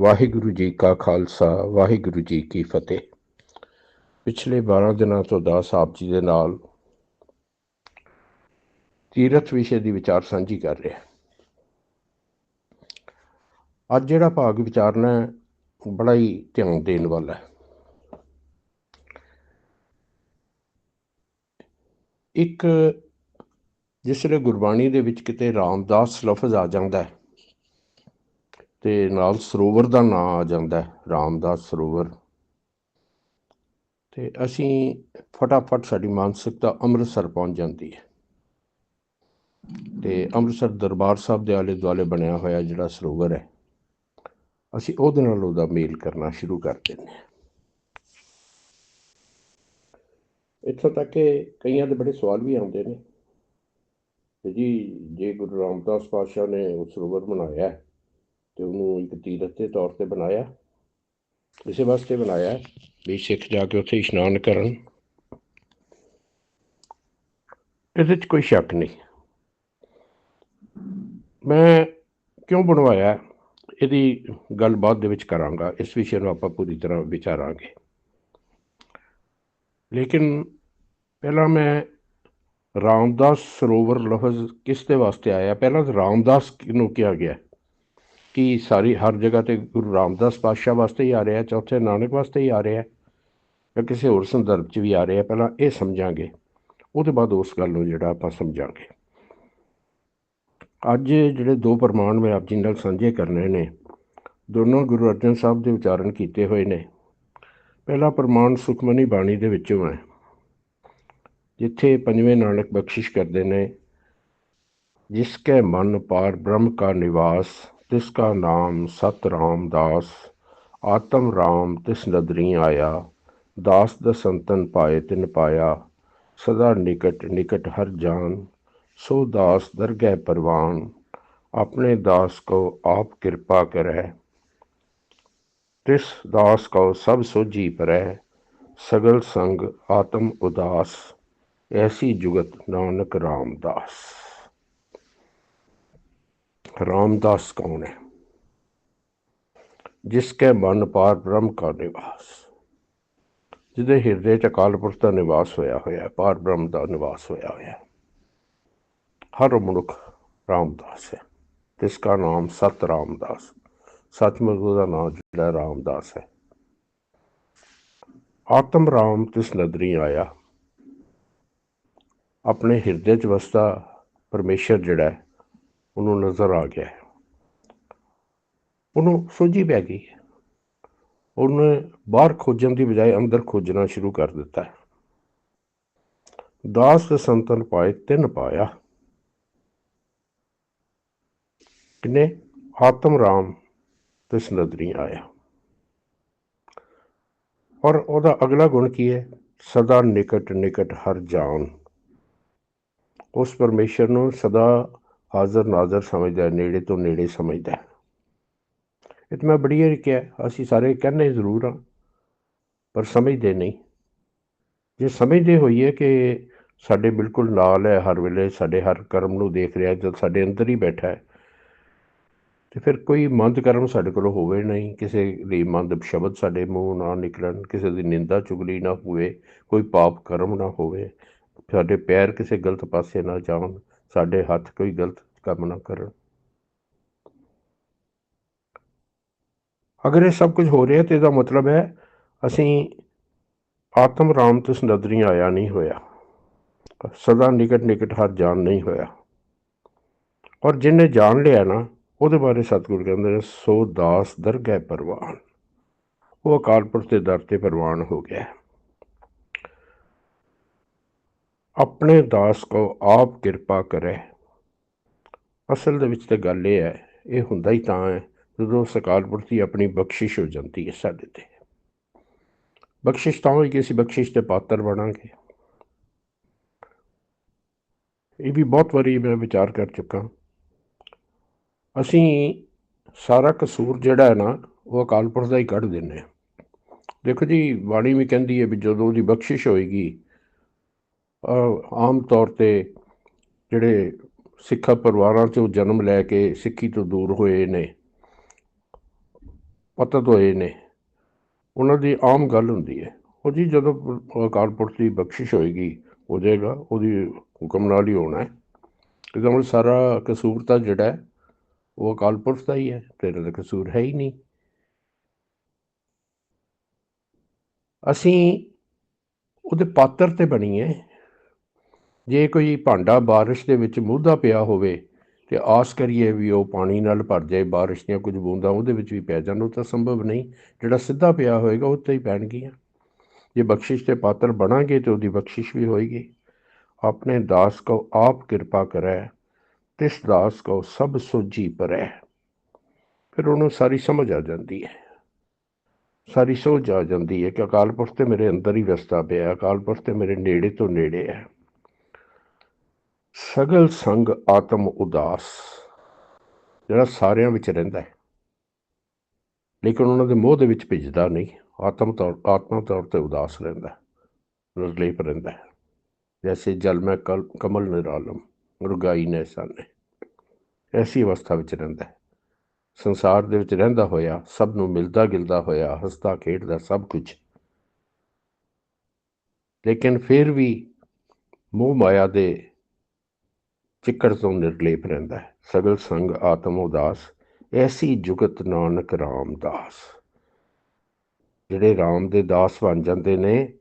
ਵਾਹਿਗੁਰੂ ਜੀ ਕਾ ਖਾਲਸਾ, ਵਾਹਿਗੁਰੂ ਜੀ ਕੀ ਫਤਿਹ। ਪਿਛਲੇ 12 ਦਿਨਾਂ ਤੋਂ ਦਾਸ ਆਪ ਜੀ ਦੇ ਨਾਲ ਤੀਰਥ ਵਿਸ਼ੇ ਦੀ ਵਿਚਾਰ ਸਾਂਝੀ ਕਰ ਰਿਹਾ। ਅੱਜ ਜਿਹੜਾ ਭਾਗ ਵਿਚਾਰਨਾ ਹੈ, ਬੜਾ ਹੀ ਧਿਆਨ ਦੇਣ ਵਾਲਾ ਹੈ। ਇੱਕ ਜਿਸਲੇ ਗੁਰਬਾਣੀ ਦੇ ਵਿੱਚ ਕਿਤੇ ਰਾਮਦਾਸ ਲਫ਼ਜ਼ ਆ ਜਾਂਦਾ ਹੈ ਤੇ ਨਾਲ ਸਰੋਵਰ ਦਾ ਨਾਮ ਆ ਜਾਂਦਾ ਹੈ ਰਾਮਦਾਸ ਸਰੋਵਰ। ਤੇ ਅਸੀਂ ਫਟਾਫਟ ਸਾਡੀ ਮਾਨਸਿਕਤਾ ਅੰਮ੍ਰਿਤਸਰ ਪਹੁੰਚ ਜਾਂਦੀ ਹੈ। ਤੇ ਅੰਮ੍ਰਿਤਸਰ ਦਰਬਾਰ ਸਾਹਿਬ ਦੇ ਆਲੇ ਦੁਆਲੇ ਬਣਿਆ ਹੋਇਆ ਜਿਹੜਾ ਸਰੋਵਰ ਹੈ ਅਸੀਂ ਉਹਦੇ ਨਾਲ ਉਹਦਾ ਮੇਲ ਕਰਨਾ ਸ਼ੁਰੂ ਕਰ ਦਿੰਦੇ ਹਾਂ। ਇੱਥੋਂ ਤੱਕ ਕਿ ਕਈਆਂ ਦੇ ਬੜੇ ਸਵਾਲ ਵੀ ਆਉਂਦੇ ਨੇ। ਕਿ ਜੀ ਜੇ ਗੁਰੂ ਰਾਮਦਾਸ ਪਾਤਸ਼ਾਹ ਨੇ ਉਹ ਸਰੋਵਰ ਬਣਾਇਆ ਹੈ, ਤੇ ਉਹਨੂੰ ਇੱਕ ਤੀਰਥ ਦੇ ਤੌਰ ਤੇ ਬਣਾਇਆ। ਇਸੇ ਵਾਸਤੇ ਬਣਾਇਆ। ਵੀ ਸਿੱਖ ਜਾ ਕੇ ਉੱਥੇ ਇਸ਼ਨਾਨ ਕਰਨ। ਇਹਦੇ 'ਚ ਕੋਈ ਸ਼ੱਕ ਨਹੀਂ। ਮੈਂ ਕਿਉਂ ਬਣਵਾਇਆ? ਇਹਦੀ ਗੱਲ ਬਾਅਦ ਦੇ ਵਿੱਚ ਕਰਾਂਗਾ। ਇਸ ਵਿਸ਼ੇ ਨੂੰ ਆਪਾਂ ਪੂਰੀ ਤਰ੍ਹਾਂ ਵਿਚਾਰਾਂਗੇ। ਲੇਕਿਨ ਪਹਿਲਾਂ ਮੈਂ ਰਾਮਦਾਸ ਸਰੋਵਰ ਲਫ਼ਜ਼ ਕਿਸ ਦੇ ਵਾਸਤੇ ਆਇਆ? ਪਹਿਲਾਂ ਤਾਂ ਰਾਮਦਾਸ ਨੂੰ ਕਿਹਾ ਗਿਆ। ਕਿ ਸਾਰੀ, ਹਰ ਜਗ੍ਹਾ ਤੇ ਗੁਰੂ ਰਾਮਦਾਸ ਪਾਤਸ਼ਾਹ ਵਾਸਤੇ ਹੀ ਆ ਰਿਹਾ, ਚੌਥੇ ਨਾਨਕ ਵਾਸਤੇ ਹੀ ਆ ਰਿਹਾ, ਜਾਂ ਕਿਸੇ ਹੋਰ ਸੰਦਰਭ 'ਚ ਵੀ ਆ ਰਿਹਾ, ਪਹਿਲਾਂ ਇਹ ਸਮਝਾਂਗੇ। ਉਹਦੇ ਬਾਅਦ ਉਸ ਗੱਲ ਨੂੰ ਜਿਹੜਾ ਆਪਾਂ ਸਮਝਾਂਗੇ। ਅੱਜ ਜਿਹੜੇ ਦੋ ਪ੍ਰਮਾਣ ਮੈਂ ਆਪ ਜੀ ਨਾਲ ਸਾਂਝੇ ਕਰਨੇ ਨੇ, ਦੋਨੋਂ ਗੁਰੂ ਅਰਜਨ ਸਾਹਿਬ ਦੇ ਉਚਾਰਨ ਕੀਤੇ ਹੋਏ ਨੇ। ਪਹਿਲਾ ਪ੍ਰਮਾਣ ਸੁਖਮਨੀ ਬਾਣੀ ਦੇ ਵਿੱਚੋਂ ਹੈ, ਜਿੱਥੇ ਪੰਜਵੇਂ ਨਾਨਕ ਬਖਸ਼ਿਸ਼ ਕਰਦੇ ਨੇ, ਜਿਸ ਕੇ ਮਨ ਪਾਰ ਬ੍ਰਹਮ ਕਾ ਨਿਵਾਸ ਤਿਸ ਕਾ ਨਾਮ ਸਤ ਰਾਮਦਾਸ ਆਤਮ ਰਾਮ ਤਿਸ ਨਦਰੀ ਆਇਆ, ਦਾਸ ਦਸੰਤਨ ਪਾਏ ਤਿਨ ਪਾਇਆ, ਸਦਾ ਨਿਕਟ ਨਿਕਟ ਹਰ ਜਾਨ, ਸੋ ਦਾਸ ਦਰਗਹਿ ਪਰਵਾਨ, ਆਪਣੇ ਦਾਸ ਕੋ ਆਪ ਕਿਰਪਾ ਕਰੈ ਤਿਸ ਦਾਸ ਕੋ ਸਭ ਸੋਜੀ ਪਰੈ ਸਗਲ ਸੰਗ ਆਤਮ ਉਦਾਸ, ਐਸੀ ਜੁਗਤ ਨਾਨਕ ਰਾਮਦਾਸ ਰਾਮਦਾਸ ਕੌਣ ਹੈ? ਜਿਸ ਕੇ ਮਨ ਪਾਰ ਬ੍ਰਹਮ ਕਾ ਨਿਵਾਸ। ਜਿਹਦੇ ਹਿਰਦੇ ਚ ਅਕਾਲ ਪੁਰਖ ਦਾ ਨਿਵਾਸ ਹੋਇਆ ਹੋਇਆ ਪਾਰ ਬ੍ਰਹਮ ਦਾ ਨਿਵਾਸ ਹੋਇਆ ਹੋਇਆ ਹਰ ਮਨੁੱਖ ਰਾਮਦਾਸ ਹੈ। ਜਿਸ ਦਾ ਨਾਮ ਸਤ ਰਾਮਦਾਸ ਸਤਿਮੁਖ ਦਾ ਨਾਮ ਜਿਹੜਾ ਰਾਮਦਾਸ ਹੈ। ਆਤਮ ਰਾਮ ਤਿਸ ਨਦਰੀ ਆਇਆ। ਆਪਣੇ ਹਿਰਦੇ 'ਚ ਵਸਦਾ ਪਰਮੇਸ਼ਰ ਜਿਹੜਾ ਹੈ ਉਹਨੂੰ ਨਜ਼ਰ ਆ ਗਿਆ। ਉਹਨੂੰ ਸੋਝੀ ਪੈ ਗਈ। ਹੈ ਉਹਨੇ ਬਾਹਰ ਖੋਜਣ ਦੀ ਬਜਾਏ ਅੰਦਰ ਖੋਜਣਾ ਸ਼ੁਰੂ ਕਰ ਦਿੱਤਾ। ਹੈ ਦਾਸ ਦੇ ਸੰਤਨ ਪਾਏ, ਤਿੰਨ ਪਾਇਆ। ਕਿਨੇ? ਆਤਮ ਰਾਮ ਤੇ ਸਨਦਰੀ ਆਇਆ। ਔਰ ਉਹਦਾ ਅਗਲਾ ਗੁਣ ਕੀ ਹੈ? ਸਦਾ ਨਿਕਟ ਨਿਕਟ ਹਰ ਜਾਨ। ਉਸ ਪਰਮੇਸ਼ਰ ਨੂੰ ਸਦਾ ਹਾਜ਼ਰ ਨਾਜ਼ਰ ਸਮਝਦਾ ਨੇੜੇ ਤੋਂ ਨੇੜੇ ਸਮਝਦਾ ਇਹ ਤਾਂ ਮੈਂ ਬੜੀ ਵਾਰੀ ਕਿਹਾ, ਅਸੀਂ ਸਾਰੇ ਕਹਿੰਦੇ ਜ਼ਰੂਰ ਹਾਂ, ਪਰ ਸਮਝਦੇ ਨਹੀਂ। ਜੇ ਸਮਝਦੇ ਹੋਈਏ ਕਿ ਸਾਡੇ ਬਿਲਕੁਲ ਨਾਲ ਹੈ, ਹਰ ਵੇਲੇ ਸਾਡੇ ਹਰ ਕਰਮ ਨੂੰ ਦੇਖ ਰਿਹਾ, ਜਦ ਸਾਡੇ ਅੰਦਰ ਹੀ ਬੈਠਾ ਹੈ, ਤੇ ਫਿਰ ਕੋਈ ਮੰਦ ਕਰਮ ਸਾਡੇ ਕੋਲ ਹੋਵੇ ਨਹੀਂ। ਕਿਸੇ ਲਈ ਮੰਦ ਸ਼ਬਦ ਸਾਡੇ ਮੂੰਹ ਨਾ ਨਿਕਲਣ, ਕਿਸੇ ਦੀ ਨਿੰਦਾ ਚੁਗਲੀ ਨਾ ਹੋਵੇ, ਕੋਈ ਪਾਪ ਕਰਮ ਨਾ ਹੋਵੇ, ਸਾਡੇ ਪੈਰ ਕਿਸੇ ਗਲਤ ਪਾਸੇ ਨਾ ਜਾਣ ਸਾਡੇ ਹੱਥ ਕੋਈ ਗਲਤ ਕੰਮ ਨਾ ਕਰਨ। ਅਗਰ ਇਹ ਸਭ ਕੁਝ ਹੋ ਰਿਹਾ ਤੇ ਇਹਦਾ ਮਤਲਬ ਹੈ ਅਸੀਂ ਆਤਮ ਰਾਮ ਤਿਸ ਨਦਰੀ ਆਇਆ ਨਹੀਂ ਹੋਇਆ। ਸਦਾ ਨਿਕਟ ਨਿਕਟ ਹਰ ਜਾਣ ਨਹੀਂ ਹੋਇਆ। ਔਰ ਜਿਹਨੇ ਜਾਣ ਲਿਆ ਨਾ, ਉਹਦੇ ਬਾਰੇ ਸਤਿਗੁਰ ਕਹਿੰਦੇ ਨੇ, ਸੋ ਦਾਸ ਦਰਗਹਿ ਪਰਵਾਨ। ਉਹ ਅਕਾਲ ਪੁਰਖ ਦੇ ਦਰ ਤੇ ਪਰਵਾਨ ਹੋ ਗਿਆ ਹੈ। ਆਪਣੇ ਦਾਸ ਕੋ ਆਪ ਕਿਰਪਾ ਕਰੇ। ਅਸਲ ਦੇ ਵਿੱਚ ਤੇ ਗੱਲ ਇਹ ਹੈ, ਇਹ ਹੁੰਦਾ ਹੀ ਤਾਂ ਹੈ, ਜਦੋਂ ਉਸ ਅਕਾਲ ਦੀ ਆਪਣੀ ਬਖਸ਼ਿਸ਼ ਹੋ ਜਾਂਦੀ ਹੈ ਸਾਡੇ ਤੇ। ਬਖਸ਼ਿਸ਼ ਤਾਂ ਹੋਈ ਕਿ ਅਸੀਂ ਬਖਸ਼ਿਸ਼ ਦੇ ਪਾਤਰ ਬਣਾਂਗੇ। ਇਹ ਵੀ ਬਹੁਤ ਵਾਰੀ ਮੈਂ ਵਿਚਾਰ ਕਰ ਚੁੱਕਾ। ਅਸੀਂ ਸਾਰਾ ਕਸੂਰ ਜਿਹੜਾ ਹੈ ਨਾ, ਉਹ ਅਕਾਲ ਪੁਰਖ ਦਾ ਹੀ ਕੱਢ ਦਿੰਨੇ ਆ ਦੇਖੋ ਜੀ, ਬਾਣੀ ਵੀ ਕਹਿੰਦੀ ਹੈ ਵੀ ਜਦੋਂ ਉਹਦੀ ਬਖਸ਼ਿਸ਼ ਹੋਏਗੀ ਆਮ ਤੌਰ ਤੇ ਜਿਹੜੇ ਸਿੱਖਾ ਪਰਿਵਾਰਾਂ 'ਚੋਂ ਜਨਮ ਲੈ ਕੇ ਸਿੱਖੀ ਤੋਂ ਦੂਰ ਹੋਏ ਨੇ, ਪਤਤ ਹੋਏ ਨੇ, ਉਹਨਾਂ ਦੀ ਆਮ ਗੱਲ ਹੁੰਦੀ ਹੈ। ਉਹ ਜੀ ਜਦੋਂ ਅਕਾਲ ਪੁਰਖ ਦੀ ਬਖਸ਼ਿਸ਼ ਹੋਏਗੀ, ਹੋ ਜਾਏਗਾ, ਉਹਦੀ ਹੁਕਮ ਨਾਲ ਹੀ ਹੋਣਾ ਹੈ। ਇਹਦਾ ਮਤਲਬ ਸਾਰਾ ਕਸੂਰ ਤਾਂ ਜਿਹੜਾ ਉਹ ਅਕਾਲ ਪੁਰਖ ਦਾ ਹੀ ਹੈ ਤੇਰਾ ਤਾਂ ਕਸੂਰ ਹੈ ਹੀ ਨਹੀਂ। ਅਸੀਂ ਉਹਦੇ ਪਾਤਰ ਤੇ ਬਣੀਏ ਜੇ ਕੋਈ ਭਾਂਡਾ ਬਾਰਿਸ਼ ਦੇ ਵਿੱਚ ਮੁੱਧਾ ਪਿਆ ਹੋਵੇ ਤੇ ਆਸ ਕਰੀਏ ਵੀ ਉਹ ਪਾਣੀ ਨਾਲ ਭਰ ਜਾਏ, ਬਾਰਿਸ਼ ਦੀਆਂ ਕੁਝ ਬੂੰਦਾਂ ਉਹਦੇ ਵਿੱਚ ਵੀ ਪੈ ਜਾਣ, ਉਹ ਤਾਂ ਸੰਭਵ ਨਹੀਂ। ਜਿਹੜਾ ਸਿੱਧਾ ਪਿਆ ਹੋਏਗਾ, ਉਹ ਤੇ ਹੀ ਪੈਣਗੀਆਂ। ਜੇ ਬਖਸ਼ਿਸ਼ ਦੇ ਪਾਤਰ ਬਣਾਂਗੇ ਤੇ ਉਹਦੀ ਬਖਸ਼ਿਸ਼ ਵੀ ਹੋਏਗੀ। ਆਪਣੇ ਦਾਸ ਕੋ ਆਪ ਕਿਰਪਾ ਕਰੈ, ਤਿਸ ਦਾਸ ਕੋ ਸਭ ਸੋਜੀ ਪਰੈ। ਫਿਰ ਉਹਨੂੰ ਸਾਰੀ ਸਮਝ ਆ ਜਾਂਦੀ ਹੈ। ਸਾਰੀ ਸੋਝ ਆ ਜਾਂਦੀ ਹੈ ਕਿ ਅਕਾਲ ਪੁਰਖ ਤੇ ਮੇਰੇ ਅੰਦਰ ਹੀ ਵਸਦਾ ਪਿਆ, ਅਕਾਲ ਪੁਰਖ ਤੇ ਮੇਰੇ ਨੇੜੇ ਤੋਂ ਨੇੜੇ ਹੈ। ਸਗਲ ਸੰਗ ਆਤਮ ਉਦਾਸ ਜਿਹੜਾ ਸਾਰਿਆਂ ਵਿੱਚ ਰਹਿੰਦਾ ਹੈ। ਲੇਕਿਨ ਉਹਨਾਂ ਦੇ ਮੋਹ ਦੇ ਵਿੱਚ ਭਿੱਜਦਾ ਨਹੀਂ। ਆਤਮ ਤੌਰ, ਆਤਮਾ ਤੌਰ ਤੇ ਉਦਾਸ ਰਹਿੰਦਾ ਹੈ ਰਹਿੰਦਾ ਹੈ। ਜੈਸੇ ਜਲ ਮੈਂ ਕਲ, ਕਮਲ ਨਿਰਾਲਮ ਮੁਰਗਾਈ ਨੇ ਸਾਨੇ। ਐਸੀ ਅਵਸਥਾ ਵਿੱਚ ਰਹਿੰਦਾ ਹੈ। ਸੰਸਾਰ ਦੇ ਵਿੱਚ ਰਹਿੰਦਾ ਹੋਇਆ, ਸਭ ਨੂੰ ਮਿਲਦਾ ਗਿਲਦਾ ਹੋਇਆ, ਹੱਸਦਾ, ਖੇਡਦਾ, ਸਭ ਕੁਝ ਲੇਕਿਨ ਫਿਰ ਵੀ ਮੋਹ ਮਾਇਆ ਦੇ ਚਿੱਕੜ ਤੋਂ ਨਿਰਲੇਪ ਰਹਿੰਦਾ ਹੈ। ਸਗਲ ਸੰਗ ਆਤਮ ਉਦਾਸ, ਐਸੀ ਜੁਗਤ ਨਾਨਕ ਰਾਮਦਾਸ ਜਿਹੜੇ ਰਾਮ ਦੇ ਦਾਸ ਬਣ ਜਾਂਦੇ ਨੇ,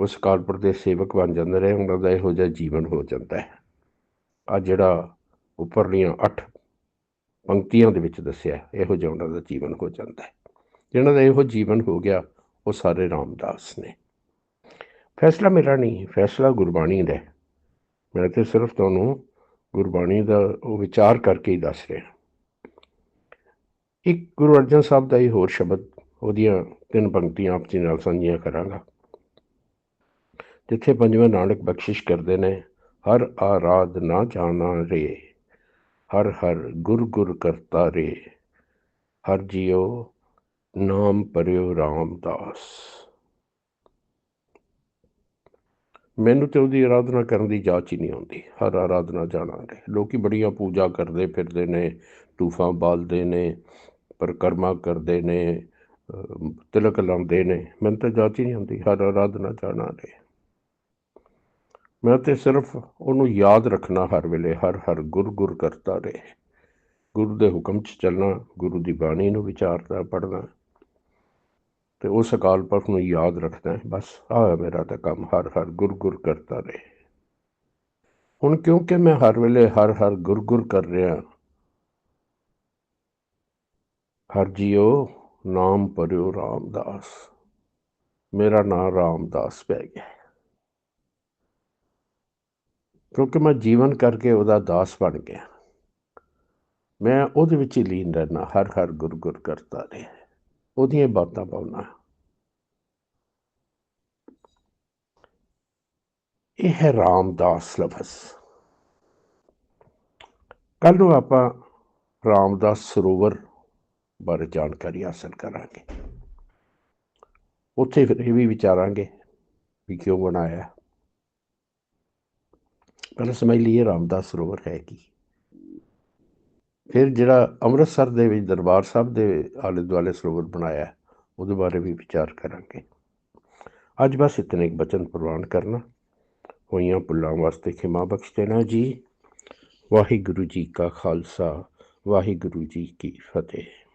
ਉਸ ਕਾਲਪੁਰ ਦੇ ਸੇਵਕ ਬਣ ਜਾਂਦੇ ਨੇ, ਉਹਨਾਂ ਦਾ ਇਹੋ ਜਿਹਾ ਜੀਵਨ ਹੋ ਜਾਂਦਾ ਹੈ। ਆ ਜਿਹੜਾ ਉੱਪਰਲੀਆਂ 8 ਪੰਕਤੀਆਂ ਦੇ ਵਿੱਚ ਦੱਸਿਆ ਇਹੋ ਜਿਹਾ ਉਹਨਾਂ ਦਾ ਜੀਵਨ ਹੋ ਜਾਂਦਾ ਹੈ। ਜਿਹਨਾਂ ਦਾ ਇਹੋ ਜੀਵਨ ਹੋ ਗਿਆ, ਉਹ ਸਾਰੇ ਰਾਮਦਾਸ ਨੇ। ਫੈਸਲਾ ਮੇਰਾ ਨਹੀਂ, ਫੈਸਲਾ ਗੁਰਬਾਣੀ ਦਾ ਮੈਂ ਤੇ ਸਿਰਫ ਤੁਹਾਨੂੰ ਗੁਰਬਾਣੀ ਦਾ ਉਹ ਵਿਚਾਰ ਕਰਕੇ ਹੀ ਦੱਸ ਰਿਹਾ ਇੱਕ ਗੁਰੂ ਅਰਜਨ ਸਾਹਿਬ ਦਾ ਹੀ ਹੋਰ ਸ਼ਬਦ, ਉਹਦੀਆਂ ਤਿੰਨ ਪੰਕਤੀਆਂ ਆਪ ਜੀ ਨਾਲ ਸਾਂਝੀਆਂ ਕਰਾਂਗਾ। ਜਿੱਥੇ ਪੰਜਵਾਂ ਨਾਨਕ ਬਖਸ਼ਿਸ਼ ਕਰਦੇ ਨੇ, ਹਰ ਆਰਾਧ ਨਾ ਜਾਣਾ ਰੇ, ਹਰ ਹਰ ਗੁਰ ਗੁਰ ਕਰਤਾ ਰੇ, ਹਰ ਜੀਓ ਨਾਮ ਪਰਿਓ ਰਾਮਦਾਸ। ਮੈਨੂੰ ਤੇ ਉਹਦੀ ਆਰਾਧਨਾ ਕਰਨ ਦੀ ਜਾਚ ਹੀ ਨਹੀਂ ਆਉਂਦੀ। ਹਰ ਆਰਾਧਨਾ ਜਾਣਾਂਗੇ। ਲੋਕੀ ਬੜੀਆਂ ਪੂਜਾ ਕਰਦੇ ਫਿਰਦੇ ਨੇ ਤੂਫਾਂ ਬਾਲਦੇ ਨੇ, ਪਰਕਰਮਾ ਕਰਦੇ ਨੇ ਤਿਲਕ ਲਾਉਂਦੇ ਨੇ। ਮੈਨੂੰ ਤਾਂ ਜਾਚ ਹੀ ਨਹੀਂ ਆਉਂਦੀ। ਹਰ ਆਰਾਧਨਾ ਜਾਣਾਂਗੇ। ਮੈਂ ਤੇ ਸਿਰਫ ਉਹਨੂੰ ਯਾਦ ਰੱਖਣਾ ਹਰ ਵੇਲੇ, ਹਰ ਹਰ ਗੁਰ ਗੁਰ ਕਰਤਾ ਰਹੇ। ਗੁਰੂ ਦੇ ਹੁਕਮ 'ਚ ਚੱਲਣਾ, ਗੁਰੂ ਦੀ ਬਾਣੀ ਨੂੰ ਵਿਚਾਰਦਾ ਪੜ੍ਹਨਾ। ਤੇ ਉਸ ਅਕਾਲ ਪੁਰਖ ਨੂੰ ਯਾਦ ਰੱਖਦਾ ਹੈ। ਬਸ ਆਹ ਮੇਰਾ ਤਾਂ ਕੰਮ ਹਰ ਹਰ ਗੁਰ ਗੁਰ ਕਰਤਾ ਰਹੇ ਹੁਣ ਕਿਉਂਕਿ ਮੈਂ ਹਰ ਵੇਲੇ ਹਰ ਹਰ ਗੁਰ ਗੁਰ ਕਰ ਰਿਹਾ ਹਰ ਜੀਓ ਨਾਮ ਪਰਿਓ ਰਾਮਦਾਸ, ਮੇਰਾ ਨਾਮ ਰਾਮਦਾਸ ਪੈ ਗਿਆ ਕਿਉਂਕਿ ਮੈਂ ਜੀਵਨ ਕਰਕੇ ਉਹਦਾ ਦਾਸ ਬਣ ਗਿਆ, ਮੈਂ ਉਹਦੇ ਵਿੱਚ ਹੀ ਲੀਨ ਰਹਿਣਾ ਹਰ ਹਰ ਗੁਰ ਗੁਰ ਕਰਤਾ ਰਿਹਾ ਉਹਦੀਆਂ ਬਾਤਾਂ ਪਾਉਣਾ। ਇਹ ਹੈ ਰਾਮਦਾਸ ਲਫ਼ਜ਼। ਕੱਲ ਨੂੰ ਆਪਾਂ ਰਾਮਦਾਸ ਸਰੋਵਰ ਬਾਰੇ ਜਾਣਕਾਰੀ ਹਾਸਲ ਕਰਾਂਗੇ। ਉੱਥੇ ਫਿਰ ਇਹ ਵੀ ਵਿਚਾਰਾਂਗੇ ਵੀ ਕਿਉਂ ਬਣਾਇਆ। ਪਹਿਲਾਂ ਸਮਝ ਲਈਏ ਰਾਮਦਾਸ ਸਰੋਵਰ ਹੈ ਕੀ। ਫਿਰ ਜਿਹੜਾ ਅੰਮ੍ਰਿਤਸਰ ਦੇ ਵਿੱਚ ਦਰਬਾਰ ਸਾਹਿਬ ਦੇ ਆਲੇ ਦੁਆਲੇ ਸਰੋਵਰ ਬਣਾਇਆ ਉਹਦੇ ਬਾਰੇ ਵੀ ਵਿਚਾਰ ਕਰਾਂਗੇ। ਅੱਜ ਬਸ ਇਤਨੇ ਇੱਕ ਬਚਨ ਪ੍ਰਵਾਨ ਕਰਨਾ। ਹੋਈਆਂ ਭੁੱਲਾਂ ਵਾਸਤੇ ਖਿਮਾ ਬਖਸ਼ ਦੇਣਾ ਜੀ। ਵਾਹਿਗੁਰੂ ਜੀ ਕਾ ਖਾਲਸਾ, ਵਾਹਿਗੁਰੂ ਜੀ ਕੀ ਫਤਿਹ।